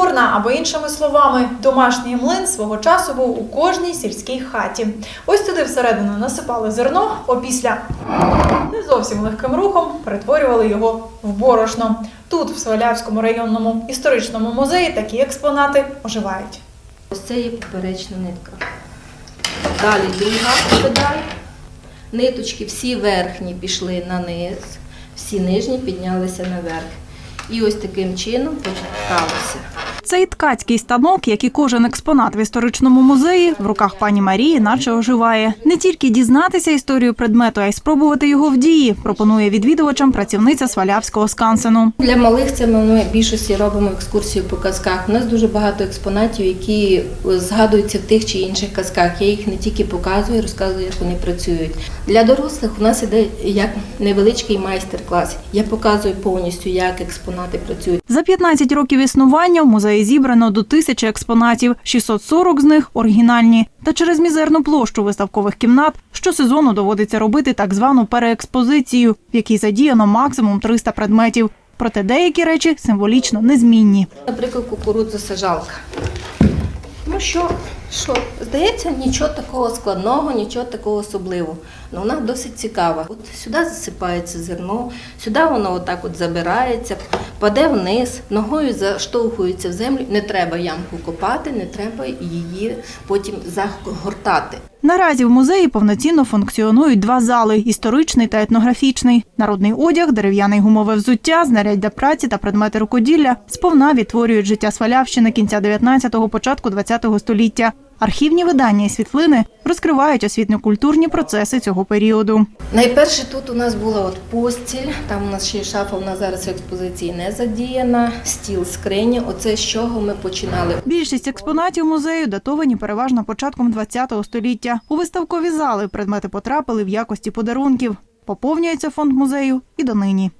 Журна або іншими словами, домашній млин свого часу був у кожній сільській хаті. Ось туди всередину насипали зерно, опісля не зовсім легким рухом перетворювали його в борошно. Тут, в Свалявському районному історичному музеї, такі експонати оживають. Ось це є поперечна нитка. Далі друга педаль. Ниточки всі верхні пішли на низ, всі нижні піднялися наверх. І ось таким чином почекалося. Цей ткацький станок, як і кожен експонат в історичному музеї, в руках пані Марії, наче оживає. Не тільки дізнатися історію предмету, а й спробувати його в дії. Пропонує відвідувачам працівниця Свалявського скансену. Для малих це ми в більшості робимо екскурсію по казках. У нас дуже багато експонатів, які е, згадуються в тих чи інших казках. Я їх не тільки показую, розказую, як вони працюють. Для дорослих у нас іде як невеличкий майстер-клас. Я показую повністю, як експонати працюють. За 15 років існування в музеї зібрано до тисячі експонатів, 640 з них оригінальні. Та через мізерну площу виставкових кімнат щосезону доводиться робити так звану переекспозицію, в якій задіяно максимум 300 предметів. Проте деякі речі символічно незмінні. Наприклад, кукурудзосажалка. Ну що, що, здається, нічого такого складного, нічого такого особливого. Ну, вона досить цікава. От сюди засипається зерно, сюди воно отак от забирається, паде вниз, ногою заштовхується в землю. Не треба ямку копати, не треба її потім загортати. Наразі в музеї повноцінно функціонують два зали історичний та етнографічний. Народний одяг, дерев'яне гумове взуття, знаряддя праці та предмети рукоділля сповна відтворюють життя Свалявщини кінця 19-го, початку 20-го століття. Архівні видання і світлини розкривають освітньо-культурні процеси цього періоду. Найперше тут у нас була от постіль, там у нас ще й шафа, вона зараз в експозиції не задіяна, стіл, скриня. Оце з чого ми починали. Більшість експонатів музею датовані переважно початком 20-го століття. У виставкові зали предмети потрапили в якості подарунків. Поповнюється фонд музею і донині.